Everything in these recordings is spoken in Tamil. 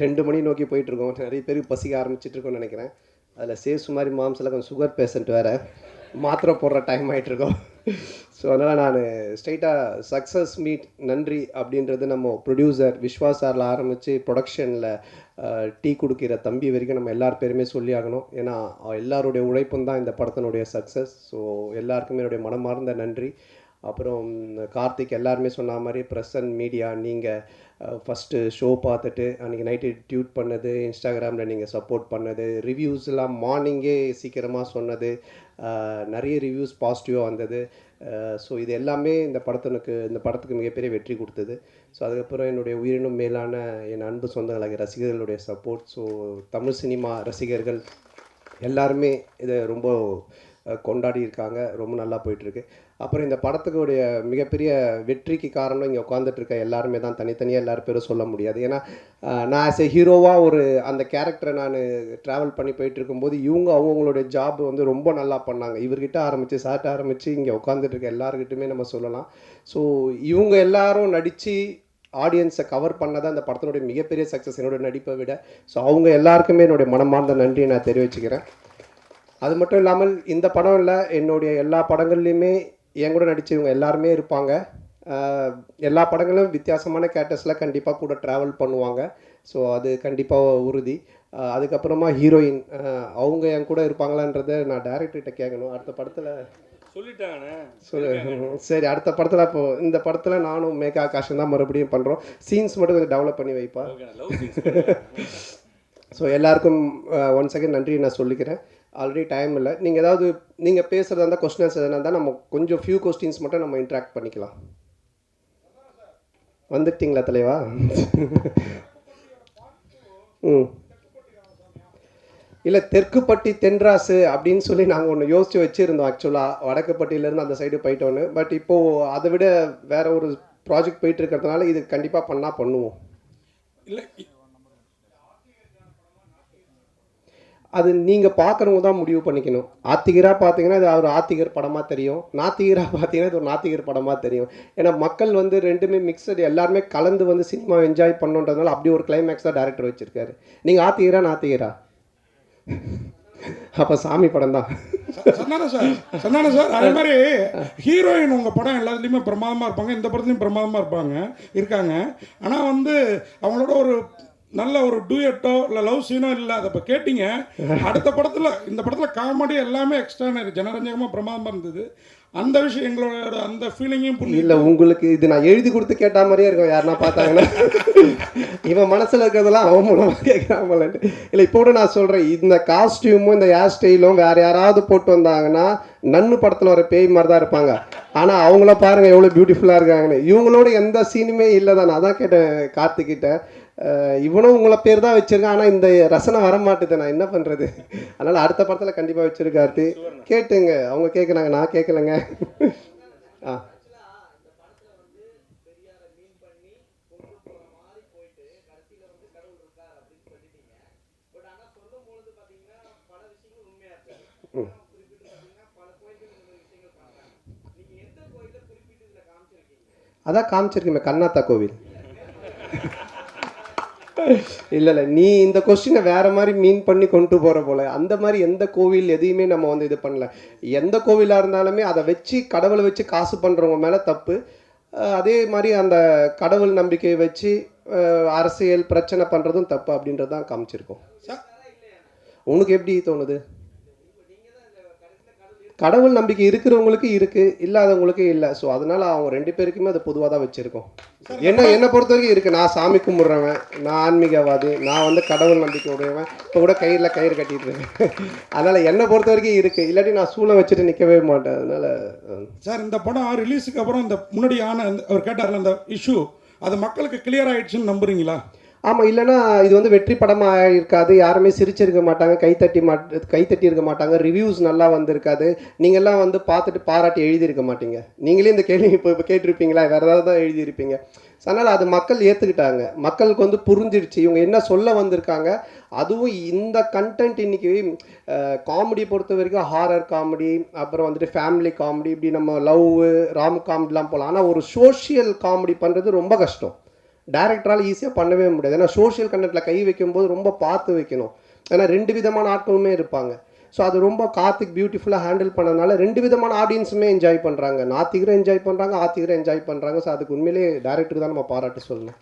ரெண்டு மணி நோக்கி போயிட்டு இருக்கோம் நிறைய பேருக்கு பசிக்க ஆரம்பிச்சிட்டு இருக்கோம்னு நினைக்கிறேன். அதில் சேசு மாதிரி மாம்ஸில் கொஞ்சம் சுகர் பேஷண்ட் வேறு. மாத்திரை போடுற டைம் ஆகிட்டு இருக்கோம் ஸோ அதனால் நான் ஸ்ட்ரைட்டாக சக்ஸஸ் மீட் நன்றி அப்படின்றது நம்ம ப்ரொடியூசர் விஸ்வா சாரில் ஆரம்பித்து ப்ரொடக்ஷனில் டீ கொடுக்கிற தம்பி வரைக்கும் நம்ம எல்லார் பேருமே சொல்லி ஆகணும். ஏன்னா எல்லாருடைய உழைப்பும் தான் இந்த படத்தினுடைய சக்ஸஸ் ஸோ எல்லாருக்குமே என்னுடைய மனமார்ந்த நன்றி. அப்புறம் கார்த்திக் எல்லாருமே சொன்ன மாதிரி ப்ரெஸ் அண்ட் மீடியா நீங்கள் ஃபஸ்ட்டு ஷோ பார்த்துட்டு அன்றைக்கி நைட்டு டியூட் பண்ணது இன்ஸ்டாகிராமில் நீங்கள் சப்போர்ட் பண்ணது ரிவ்யூஸ்லாம் மார்னிங்கே சீக்கிரமாக சொன்னது நிறைய ரிவ்யூஸ் பாசிட்டிவாக வந்தது. ஸோ இது எல்லாமே இந்த படத்தினுக்கு இந்த படத்துக்கு மிகப்பெரிய வெற்றி கொடுத்தது. ஸோ அதுக்கப்புறம் என்னுடைய உயிரினும் மேலான என் அன்பு சொந்தங்களாகிய ரசிகர்களுடைய சப்போர்ட் ஸோ தமிழ் சினிமா ரசிகர்கள் எல்லாருமே இதை ரொம்ப கொண்டாடி இருக்காங்க. ரொம்ப நல்லா போயிட்டுருக்கு. அப்புறம் இந்த படத்துக்குடைய மிகப்பெரிய வெற்றிக்கு காரணம் இங்கே உட்காந்துட்டு இருக்க எல்லாருமே தான். தனித்தனியாக எல்லாரும் பேரும் சொல்ல முடியாது. ஏன்னா நான் ஆஸ் எ ஹீரோவாக ஒரு அந்த கேரக்டரை நான் ட்ராவல் பண்ணி போயிட்டு இருக்கும்போது இவங்க அவங்கவுங்களுடைய ஜாப் வந்து ரொம்ப நல்லா பண்ணாங்க. இவர்கிட்ட ஆரம்பித்து சார்ட்ட ஆரம்பித்து இங்கே உட்காந்துட்டு இருக்க எல்லாருக்கிட்டுமே நம்ம சொல்லலாம். ஸோ இவங்க எல்லாரும் நடித்து ஆடியன்ஸை கவர் பண்ணதான் அந்த படத்தினுடைய மிகப்பெரிய சக்ஸஸ் என்னோட நடிப்பை விட. ஸோ அவங்க எல்லாருக்குமே என்னுடைய மனமார்ந்த நன்றியை நான் தெரிவிச்சுக்கிறேன். அது மட்டும் இல்லாமல் இந்த படம் இல்லை என்னுடைய எல்லா படங்கள்லையுமே என் கூட நடிச்சவங்க எல்லாருமே இருப்பாங்க. எல்லா படங்களும் வித்தியாசமான கேரக்டர்ஸில் கண்டிப்பாக கூட ட்ராவல் பண்ணுவாங்க. ஸோ அது கண்டிப்பாக உறுதி. அதுக்கப்புறமா ஹீரோயின் அவங்க என் கூட இருப்பாங்களான்றதை நான் டேரக்டர்கிட்ட கேட்கணும். அடுத்த படத்தில் சொல்லிட்டாங்கண்ணே சொல்லு. சரி அடுத்த படத்தில் இப்போ இந்த படத்தில் நானும் மேகா ஆகாஷம் தான் மறுபடியும் பண்ணுறோம் சீன்ஸ் மட்டும் கொஞ்சம் டெவலப் பண்ணி வைப்பா. ஸோ எல்லாருக்கும் uh, ஒன் செகண்ட் நன்றி நான் சொல்லிக்கிறேன். ஆல்ரெடி டைம் இல்லை. நீங்கள் ஏதாவது நீங்கள் பேசுகிறதா இருந்தால் கொஸ்டின்ஸ் எதனா இருந்தால் நம்ம கொஞ்சம் ஃபியூ கொஸ்டின்ஸ் மட்டும் நம்ம இன்ட்ராக்ட் பண்ணிக்கலாம். வந்துட்டீங்களா தலைவா? ம். இல்லை தெற்குப்பட்டி தென்ராசு அப்படின்னு சொல்லி நாங்கள் ஒன்று யோசித்து வச்சுருந்தோம் ஆக்சுவலாக வடக்குப்பட்டியிலேருந்து அந்த சைடு போயிட்டோன்னு. பட் இப்போது அதை விட வேற ஒரு ப்ராஜெக்ட் போயிட்டு இருக்கிறதுனால இது கண்டிப்பாக பண்ணால் பண்ணுவோம். இல்லை அது நீங்கள் பார்க்குறவங்க தான் முடிவு பண்ணிக்கணும். ஆத்திகராக பார்த்தீங்கன்னா அது ஒரு ஆத்திகர் படமாக தெரியும். நாத்திகராக பார்த்தீங்கன்னா இது ஒரு நாத்திகர் படமாக தெரியும். ஏன்னா மக்கள் வந்து ரெண்டுமே மிக்சடு எல்லாருமே கலந்து வந்து சினிமா என்ஜாய் பண்ணுன்றதுனால அப்படி ஒரு கிளைமேக்ஸாக தான் டேரக்டர் வச்சுருக்காரு. நீங்கள் ஆத்திகரா நாத்திகரா? அப்போ சாமி படம் தான். சொன்னாரா சார் சொன்னாரா சார் அதே மாதிரி ஹீரோயின் உங்கள் படம் எல்லாத்துலேயுமே பிரமாதமாக இருப்பாங்க. இந்த படத்துலையும் பிரமாதமாக இருப்பாங்க இருக்காங்க. ஆனால் வந்து அவங்களோட ஒரு நல்ல ஒரு டூயட்டோ இல்லை லவ் சீனோ இல்லை அதை இப்போ கேட்டிங்க. அடுத்த படத்தில் இந்த படத்தில் காமெடி எல்லாமே எக்ஸ்ட்ரானரி ஜனரஞ்சகமாக பிரமாதமாக இருந்தது. அந்த விஷயம் எங்களோட அந்த ஃபீலிங்கையும் புரிஞ்சு இல்லை உங்களுக்கு இது நான் எழுதி கொடுத்து கேட்ட மாதிரியே இருக்கும். யாருன்னா பார்த்தாங்கன்னா. இவன் மனசில் இருக்கிறதெல்லாம் அவன் மூலமாக கேட்குறாமலன்ட்டு இல்லை இப்போ கூட நான் சொல்கிறேன் இந்த காஸ்டியூமும் இந்த ஹேர் ஸ்டைலும் வேறு யாராவது போட்டு வந்தாங்கன்னா நன்னு படத்தில் வர பேய் மாதிரி தான் இருப்பாங்க. ஆனால் அவங்கள பாருங்கள் எவ்வளோ பியூட்டிஃபுல்லாக இருக்காங்கன்னு. இவங்களோட எந்த சீனுமே இல்லை தான். நான் தான் கேட்டேன் கார்த்திக்கிட்ட இவனும் உங்களை பேர் தான் வச்சுருக்கான் ஆனால் இந்த ரசனை வரமாட்டுது. நான் என்ன பண்ணுறது அதனால் அடுத்த படத்தில் கண்டிப்பாக வச்சிருக்கார்த்தி கேட்டுங்க. அவங்க கேட்குறாங்க நான் கேட்கலங்க ஆ. அதான் காமிச்சிருக்கேன் கண்ணாத்தா கோவில். இல்லை இல்லை நீ இந்த கொஸ்டினை வேற மாதிரி மீன் பண்ணி கொண்டு போகிற போல. அந்த மாதிரி எந்த கோவில் எதையுமே நம்ம வந்து இது பண்ணல. எந்த கோவிலாக இருந்தாலுமே அதை வச்சு கடவுளை வச்சு காசு பண்ணுறவங்க மேலே தப்பு. அதே மாதிரி அந்த கடவுள் நம்பிக்கையை வச்சு அரசியல் பிரச்சனை பண்ணுறதும் தப்பு அப்படின்றது தான் காமிச்சிருக்கோம். சார் உனக்கு எப்படி தோணுது? கடவுள் நம்பிக்கை இருக்கிறவங்களுக்கு இருக்கு இல்லாதவங்களுக்கு இல்லை. ஸோ அதனால அவங்க ரெண்டு பேருக்குமே அதை பொதுவாக தான் வச்சிருக்கோம். என்ன என்னை பொறுத்த வரைக்கும் இருக்கு. நான் சாமி கும்பிட்றவன் நான் ஆன்மீகவாதி நான் வந்து கடவுள் நம்பிக்கை உடையவன் இப்போ கூட கயிறில் கயிறு கட்டிட்டு இருக்கேன். அதனால என்னை பொறுத்த வரைக்கும் இருக்கு. இல்லாட்டி நான் சூளம் வச்சுட்டு நிற்கவே மாட்டேன். அதனால சார் இந்த படம் ரிலீஸுக்கு அப்புறம் இந்த முன்னாடி ஆன அவர் கேட்டார்ல அந்த இஷ்யூ அது மக்களுக்கு கிளியர் ஆயிடுச்சுன்னு நம்புறீங்களா? ஆமாம் இல்லைன்னா இது வந்து வெற்றி படமாக இருக்காது. யாருமே சிரிச்சிருக்க மாட்டாங்க கைத்தட்டி மாட் கைத்தட்டி இருக்க மாட்டாங்க. ரிவ்யூஸ் நல்லா வந்திருக்காது. நீங்கள்லாம் வந்து பார்த்துட்டு பாராட்டி எழுதியிருக்க மாட்டீங்க. நீங்களே இந்த கேள்வி இப்போ இப்போ கேட்டிருப்பீங்களா? வேறு ஏதாவது தான் எழுதியிருப்பீங்க அதனால் அது மக்கள் ஏற்றுக்கிட்டாங்க மக்களுக்கு வந்து புரிஞ்சிருச்சு. இவங்க என்ன சொல்ல வந்திருக்காங்க? அதுவும் இந்த கண்டென்ட் இன்றைக்கி காமெடி பொறுத்த வரைக்கும் ஹாரர் காமெடி அப்புறம் வந்துட்டு ஃபேமிலி காமெடி இப்படி நம்ம லவ் ராம் காமெடிலாம் போகலாம் ஆனால் ஒரு சோஷியல் காமெடி பண்ணுறது ரொம்ப கஷ்டம். டேரக்டரால் ஈஸியாக பண்ணவே முடியாது. ஏன்னா சோஷியல் கண்டென்ட்டில் கை வைக்கும்போது ரொம்ப பார்த்து வைக்கணும். ஏன்னா ரெண்டு விதமான ஆட்களுமே இருப்பாங்க. ஸோ அது ரொம்ப கார்த்திக் பியூட்டிஃபுல்லாக ஹேண்டில் பண்ணதுனால ரெண்டு விதமான ஆடியன்ஸுமே என்ஜாய் பண்ணுறாங்க நாத்திகரும் என்ஜாய் பண்ணுறாங்க ஆத்திகரும் என்ஜாய் பண்ணுறாங்க ஸோ அதுக்கு உண்மையிலேயே டேரக்டருக்கு தான் நம்ம பாராட்டு சொல்லணும்.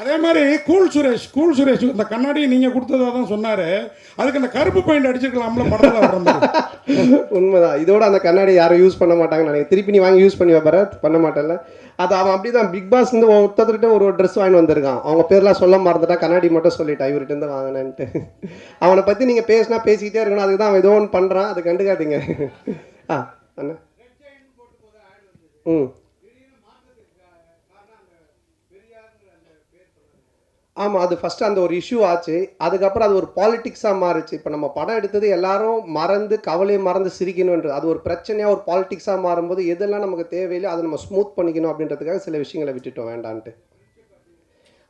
அதே மாதிரி கூல் சுரேஷ் கூல் சுரேஷ் இந்த கண்ணாடி நீங்கள் கொடுத்ததா தான் சொன்னார். அதுக்கு அந்த கருப்பு பெயிண்ட் அடிச்சிருக்கலாம்ல படத்தில் வர உண்மைதான். இதோட அந்த கண்ணாடி யாரும் யூஸ் பண்ண மாட்டாங்கன்னு நினைக்கிறேன். திருப்பி நீ வாங்கி யூஸ் பண்ணி வைப்பற பண்ண மாட்டேன்ல அது அவன் அப்படி தான் பிக் பாஸ் வந்து ஒருத்தர்கிட்ட ஒரு ட்ரெஸ் வாங்கி வந்திருக்கான். அவங்க பேர்லாம் சொல்ல மறந்துட்டா கண்ணாடி மட்டும் சொல்லிட்டான் இவர்கிட்ட இருந்து வாங்கினேன்ட்டு. அவனை பற்றி நீங்கள் பேசினா பேசிக்கிட்டே இருக்கணும். அதுக்கு தான் அவன் ஏதோ ஒன்று பண்ணுறான் அதை கண்டுக்காதீங்க. ஆ அண்ணா. ம். ஆமாம் அது ஃபஸ்ட்டு அந்த ஒரு இஷ்யூ ஆச்சு. அதுக்கப்புறம் அது ஒரு பாலிட்டிக்ஸாக மாறுச்சு. இப்போ நம்ம படம் எடுத்தது எல்லாரும் மறந்து கவலையை மறந்து சிரிக்கணுன்றது அது ஒரு பிரச்சனையாக ஒரு பாலிட்டிக்ஸாக மாறும்போது எதெல்லாம் நமக்கு தேவையில்லை அதை நம்ம ஸ்மூத் பண்ணிக்கணும் அப்படின்றதுக்காக சில விஷயங்களை விட்டுட்டோம். வேண்டான்ட்டு.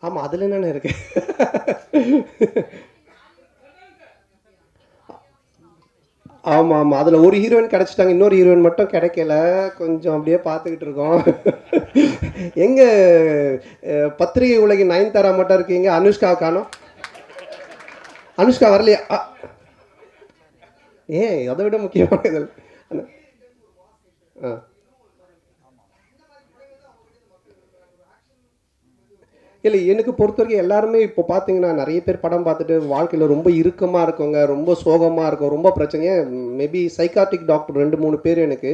ஆமாம் அதில் என்னென்ன இருக்கு? ஆமாம் ஆமாம் அதில் ஒரு ஹீரோயின் கிடச்சிட்டாங்க இன்னொரு ஹீரோயின் மட்டும் கிடைக்கல. கொஞ்சம் அப்படியே பார்த்துக்கிட்டு இருக்கோம். எங்கே பத்திரிகை உலகின் நயன்தாரா மட்டும் இருக்கீங்க? அனுஷ்கா காணும். அனுஷ்கா வரலையா? ஏன்? அதை விட முக்கியமான இதில் ஆ இல்லை எனக்கு பொறுத்த வரைக்கும் எல்லாருமே இப்போ பார்த்தீங்கன்னா நிறைய பேர் படம் பார்த்துட்டு வாழ்க்கையில் ரொம்ப இறுக்கமாக இருக்கவங்க ரொம்ப சோகமாக இருக்கும் ரொம்ப பிரச்சனையே மேபி சைக்காட்டிக் டாக்டர் ரெண்டு மூணு பேர் எனக்கு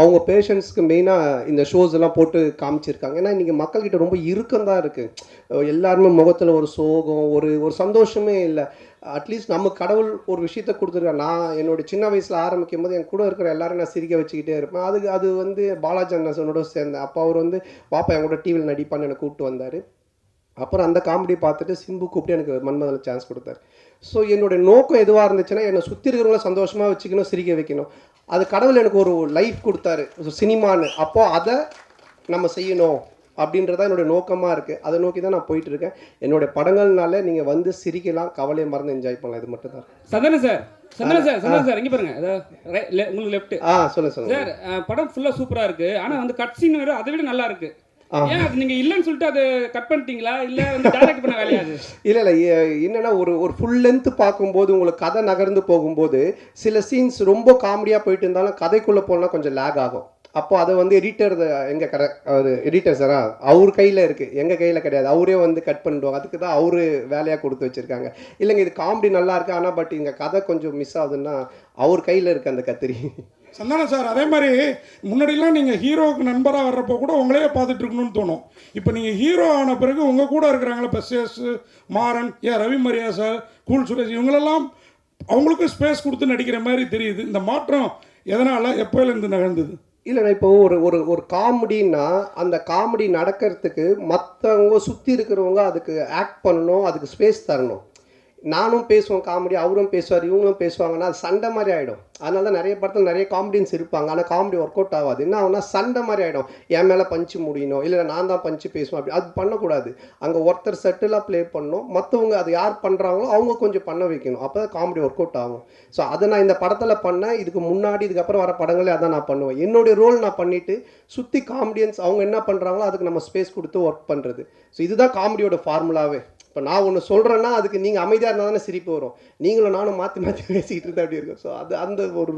அவங்க பேஷண்ட்ஸ்க்கு மெயினாக இந்த ஷோஸ் எல்லாம் போட்டு காமிச்சிருக்காங்க. ஏன்னா இன்றைக்கி மக்கள்கிட்ட ரொம்ப இறுக்கம் தான் இருக்குது எல்லாருமே முகத்தில் ஒரு சோகம் ஒரு ஒரு சந்தோஷமே இல்லை. அட்லீஸ்ட் நம்ம கடவுள் ஒரு விஷயத்த கொடுத்துருக்கேன் நான் என்னோட சின்ன வயசில் ஆரம்பிக்கும் போது என் கூட இருக்கிற எல்லாரும் நான் சிரிக்க வச்சுக்கிட்டே இருப்பேன். அதுக்கு அது வந்து பாலாஜி அண்ணனோட சேர்ந்தேன் அப்போ அவர் வந்து பாப்பா என் கூட டிவியில் நடிப்பான்னு என்னை கூப்பிட்டு வந்தார். அப்புறம் அந்த காமெடி பார்த்துட்டு சிம்பு கூப்பிட்டு எனக்கு மன்மதில் சான்ஸ் கொடுத்தாரு. ஸோ என்னோட நோக்கம் எதுவாக இருந்துச்சுன்னா என்னை சுற்றி இருக்கிறவங்கள சந்தோஷமாக வச்சுக்கணும் சிரிக்க வைக்கணும். அது கடவுள் எனக்கு ஒரு லைஃப் கொடுத்தாரு. சினிமான்னு. அப்போது அதை நம்ம செய்யணும் அப்படின்றதான் என்னோட நோக்கமாக இருக்குது அதை நோக்கி தான் நான் போயிட்டு இருக்கேன் என்னோட படங்கள்னால நீங்கள் வந்து சிரிக்கலாம் கவலையை மறந்து என்ஜாய் பண்ணலாம். இது மட்டும் தான். சந்தன சார் சந்தன சார் சந்தன சார் இங்க பாருங்க. உங்களுக்கு லெஃப்ட் ஆ சொல்லுங்கள் சொல்லுங்கள் சார் படம் ஃபுல்லா சூப்பரா இருக்கு. ஆனா வந்து கட் சீன் வேற அதை விட நல்லா இருக்கு. ஆ. ஏன் அது நீங்க இல்லைன்னு சொல்லிட்டு அது கட் பண்ணிட்டீங்களா? இல்ல வந்து டைரக்ட் பண்ண வேலையா அது? இல்லை இல்லை. என்னன்னா ஒரு ஒரு ஃபுல் லென்த் பார்க்கும்போது உங்களுக்கு கதை நகர்ந்து போகும்போது சில சீன்ஸ் ரொம்ப காமெடியாக போயிட்டு இருந்தாலும் கதைக்குள்ளே போனால் கொஞ்சம் லேக் ஆகும். அப்போ அதை வந்து எடிட்டர் எங்கே கர அவர் எடிட்டர் சாரா அவர் கையில் இருக்குது எங்கள் கையில் கிடையாது. அவரே வந்து கட் பண்ணிடுவாங்க. அதுக்கு தான் அவரு வேலையாக கொடுத்து வச்சுருக்காங்க. இல்லைங்க இது காமெடி நல்லா இருக்கு. ஆனால் பட் இங்கே கதை கொஞ்சம் மிஸ் ஆகுதுன்னா அவர் கையில் இருக்குது அந்த கத்திரி. சந்தானம் சார் அதே மாதிரி முன்னாடிலாம் நீங்கள் ஹீரோவுக்கு நண்பராக வர்றப்போ கூட உங்களையே பார்த்துட்டு இருக்கணும்னு தோணும். இப்போ நீங்கள் ஹீரோ ஆன பிறகு உங்கள் கூட இருக்கிறாங்களே இப்போ மாறன் ஏன் Ravi Maria sir cool Suresh இவங்களெல்லாம் அவங்களுக்கும் ஸ்பேஸ் கொடுத்து நடிக்கிற மாதிரி தெரியுது. இந்த மாற்றம் எதனால் எப்போலேருந்து நிகழ்ந்தது? இல்லைண்ணா இப்போ ஒரு ஒரு ஒரு காமெடின்னா அந்த காமெடி நடக்கிறதுக்கு மற்றவங்க சுற்றி இருக்கிறவங்க அதுக்கு ஆக்ட் பண்ணணும் அதுக்கு ஸ்பேஸ் தரணும். நானும் பேசுவோம் காமெடி அவரும் பேசுவார் இவங்களும் பேசுவாங்கன்னா அது சண்டை மாதிரி ஆகிடும் அதனால தான் நிறைய படத்தில் நிறைய காமெடியன்ஸ் இருப்பாங்க. ஆனால் காமெடி ஒர்க் அவுட் ஆகாது. என்ன ஆகுனா சண்டை மாதிரி ஆகிடும் என் மேலே பஞ்சு முடியணும் இல்லை நான் தான் பஞ்சு பேசுவேன் அப்படி அது பண்ணக்கூடாது. அங்கே ஒருத்தர் செட்டிலாக ப்ளே பண்ணணும். மற்றவங்க அது யார் பண்ணுறாங்களோ அவங்க கொஞ்சம் பண்ண வைக்கணும். அப்போ தான் காமெடி ஒர்க் அவுட் ஆகும். ஸோ அதை நான் இந்த படத்தில் பண்ணேன். இதுக்கு முன்னாடி இதுக்கப்புறம் வர படங்களே அதான் நான் பண்ணுவேன். என்னுடைய ரோல் நான் பண்ணிவிட்டு சுற்றி காமெடியன்ஸ் அவங்க என்ன பண்ணுறாங்களோ அதுக்கு நம்ம ஸ்பேஸ் கொடுத்து ஒர்க் பண்ணுறது ஸோ இதுதான் காமெடியோட ஃபார்முலாவே இப்போ நான் ஒன்று சொல்கிறேன்னா அதுக்கு நீங்கள் அமைதியாக இருந்தால் தானே சிரிப்பு வரும். நீங்களும் நானும் மாற்றி மாற்றி பேசிக்கிட்டு இருந்தால் அப்படி இருக்கும்? ஸோ அது அந்த ஒரு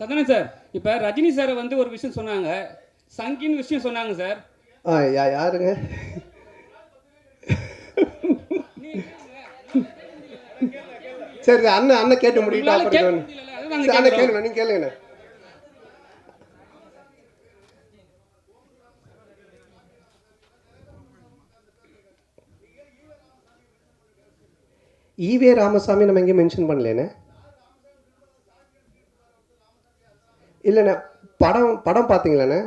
சந்தன சார் இப்ப ரஜினி சார் வந்து ஒரு விஷயம் சொன்னாங்க. சங்கின்னு விஷயம் சொன்னாங்க சார். ஆ யா யாருங்க? சரி அண்ணன் அண்ணன் கேட்டு சரி, அண்ணன் கேளுங்க நீங்கள் கேளுங்கண்ணே ஈவே ராமசாமி நம்ம எங்கேயும் மென்ஷன் பண்ணலேண்ணே இல்லைண்ணே படம் படம் பார்த்தீங்களாண்ணே?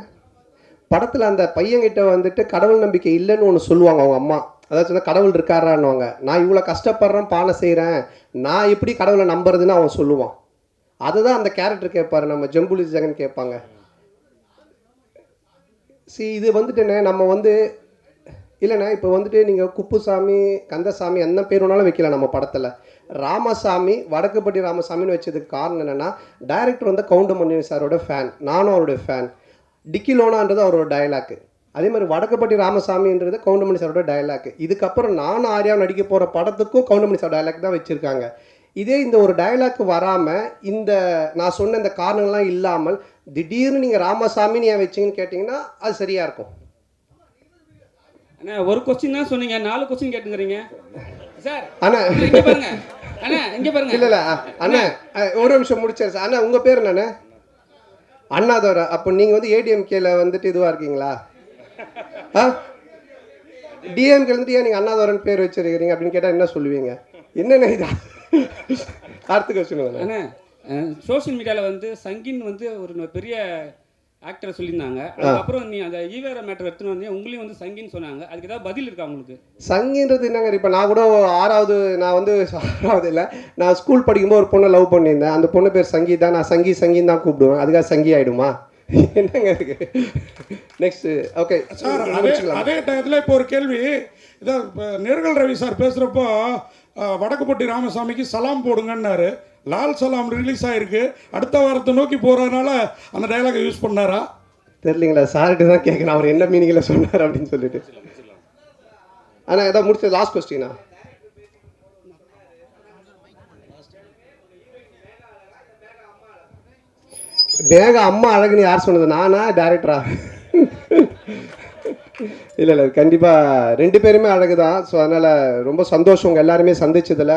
படத்தில் அந்த பையன்கிட்ட வந்துட்டு கடவுள் நம்பிக்கை இல்லைன்னு ஒன்று சொல்லுவாங்க அவங்க அம்மா. அதாவது சொன்னால் கடவுள் இருக்காரான்னுவாங்க. நான் இவ்வளோ கஷ்டப்படுறேன் பானை செய்கிறேன் நான் எப்படி கடவுளை நம்புறதுன்னு அவன் சொல்லுவான். அதுதான் அந்த கேரக்டர் கேட்பாரு நம்ம ஜம்புலி ஜெகன் கேட்பாங்க. சி இது வந்துட்டுண்ணே நம்ம வந்து இல்லைண்ணா இப்போ வந்துட்டு நீங்கள் குப்புசாமி கந்தசாமி எந்த பேர் வேணாலும் வைக்கல நம்ம படத்தில். ராமசாமி வடக்குப்பட்டி ராமசாமின்னு வச்சதுக்கு காரணம் என்னென்னா டைரக்டர் வந்து கவுண்டமணி சாரோட ஃபேன் நானும் அவரோட ஃபேன் டிக்கிலோனான்றது அவரோட டயலாக்கு அதே மாதிரி வடக்குப்பட்டி ராமசாமின்றது கவுண்டமணி சாரோட டயலாக் இதுக்கப்புறம் நான் ஆர்யா நடிக்க போகிற படத்துக்கும் கவுண்டமணி சார் டயலாக் தான் வச்சுருக்காங்க. இதே இந்த ஒரு டயலாக் வராமல் இந்த நான் சொன்ன இந்த காரணங்கள்லாம் இல்லாமல் திடீர்னு நீங்கள் ராமசாமின்னு ஏன் வச்சீங்கன்னு கேட்டிங்கன்னா அது சரியாக இருக்கும். அண்ணா ஒரு கொஸ்டின் தான் சொன்னீங்க. நாலு கொஸ்டின் கேட்டுங்கிறீங்க. சார் அண்ணா. இங்க பாருங்க. அண்ணா இங்க பாருங்க. இல்லை இல்லை அண்ணா ஒரு நிமிஷம் முடிச்சாரு சார் அண்ணா உங்கள் பேர் என்னண்ணே? அண்ணாதோரா. அப்போ நீங்கள் வந்து ஏடிஎம்கேல வந்துட்டு இதுவாக இருக்கீங்களா? ஆ டிஎம்கே வந்துட்டு ஏன் நீங்கள் அண்ணாதோரன் பேர் வச்சிருக்கிறீங்க அப்படின்னு கேட்டால் என்ன சொல்லுவீங்க? என்னென்ன இதா? அடுத்த கொஸ்டின் அண்ணா சோஷியல் மீடியாவில் வந்து சங்கின் வந்து ஒரு பெரிய ஆக்டரை சொல்லியிருந்தாங்க. அதுக்கப்புறம் நீ அந்த ஈவேரா மேட்டர் எடுத்துன்னு வந்து உங்களையும் வந்து சங்கின்னு சொன்னாங்க. அதுக்கு ஏதாவது பதில் இருக்கா உங்களுக்கு? சங்கின்றது என்னங்க இப்போ நான் கூட ஆறாவது நான் வந்து ஆறாவது இல்லை நான் ஸ்கூல் படிக்கும்போது ஒரு பொண்ணை லவ் பண்ணியிருந்தேன். அந்த பொண்ணு பேர் சங்கீதா நான் சங்கி சங்கின்னு தான் கூப்பிடுவேன். அதுக்காக சங்கி ஆயிடுமா? என்னங்க இருக்கு நெக்ஸ்ட் ஓகே சார் அதே அதே டயத்தில் இப்போ ஒரு கேள்வி. இதை இப்போ நேர்கள் ரவி சார் பேசுகிறப்போ வடக்குப்பட்டி ராமசாமிக்கு சலாம் போடுங்கன்னாரு. லால் சலாம் ரிலீஸ் ஆயிருக்கு. அடுத்த வாரத்தை நோக்கி போகிறதுனால அந்த டைலாக யூஸ் பண்ணாரா? தெரியலீங்களா சார்கிட்ட தான் கேட்கணும். அவர் என்ன மீனிங்கில் சொன்னார் அப்படின்னு சொல்லிட்டு. ஆனால் ஏதாவது முடிச்சது லாஸ்ட் கொஸ்டினா பேக அம்மா அழகுன்னு யார் சொன்னது? நானா டேரக்டரா இல்லை இல்லை கண்டிப்பாக ரெண்டு பேருமே அழகு தான் ஸோ அதனால் ரொம்ப சந்தோஷம். உங்கள் எல்லாருமே சந்திச்சதில்.